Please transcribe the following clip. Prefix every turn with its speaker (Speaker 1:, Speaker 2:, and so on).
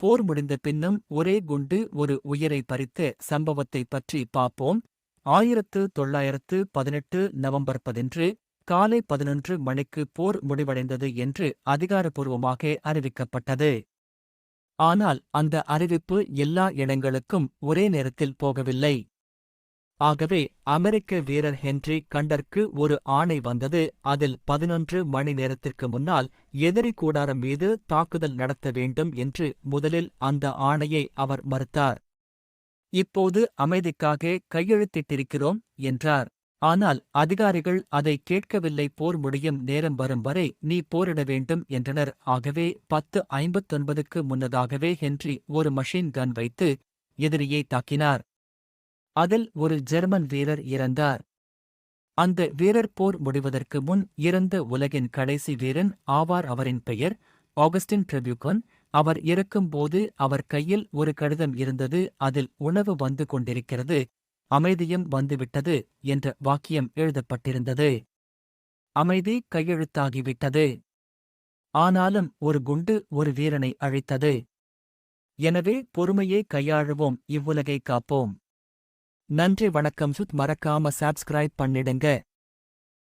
Speaker 1: போர் முடிந்த பின்னும் ஒரே குண்டு ஒரு உயிரை பறித்த சம்பவத்தை பற்றி பார்ப்போம். ஆயிரத்து தொள்ளாயிரத்து பதினெட்டு நவம்பர் பதினொன்று காலை பதினொன்று மணிக்கு போர் முடிவடைந்தது என்று அதிகாரப்பூர்வமாக அறிவிக்கப்பட்டது. ஆனால் அந்த அறிவிப்பு எல்லா இடங்களுக்கும் ஒரே நேரத்தில் போகவில்லை. ஆகவே அமெரிக்க வீரர் ஹென்றி கண்டர்க்கு ஒரு ஆணை வந்தது. அதில் பதினொன்று மணி நேரத்திற்கு முன்னால் எதிரி கூடாரம் மீது தாக்குதல் நடத்த வேண்டும் என்று முதலில் அந்த ஆணையை அவர் மறுத்தார். இப்போது அமைதிக்காக கையெழுத்திட்டிருக்கிறோம் என்றார். ஆனால் அதிகாரிகள் அதை கேட்கவில்லை போர் முடியும் நேரம் வரும் வரை நீ போரிட வேண்டும் என்றனர். ஆகவே பத்து ஐம்பத்தொன்பதுக்கு முன்னதாகவே ஹென்றி ஒரு மஷின் கன் வைத்து எதிரியை தாக்கினார். அதில் ஒரு ஜெர்மன் வீரர் இறந்தார். அந்த வீரர் போர் முடிவதற்கு முன் இறந்த உலகின் கடைசி வீரன் ஆவார் அவரின் பெயர் ஆகஸ்டின் ட்ரெபியூகன். அவர் இறக்கும்போது அவர் கையில் ஒரு கடிதம் இருந்தது அதில் உணவு வந்து கொண்டிருக்கிறது அமைதியும் வந்துவிட்டது என்ற வாக்கியம் எழுதப்பட்டிருந்தது. அமைதி கையெழுத்தாகிவிட்டது. ஆனாலும் ஒரு குண்டு ஒரு வீரனை அழித்தது. எனவே பொறுமையை கையாளுவோம் இவ்வுலகை காப்போம். நன்றி வணக்கம். சுத் மறக்காம சப்ஸ்கிரைப் பண்ணிடுங்க.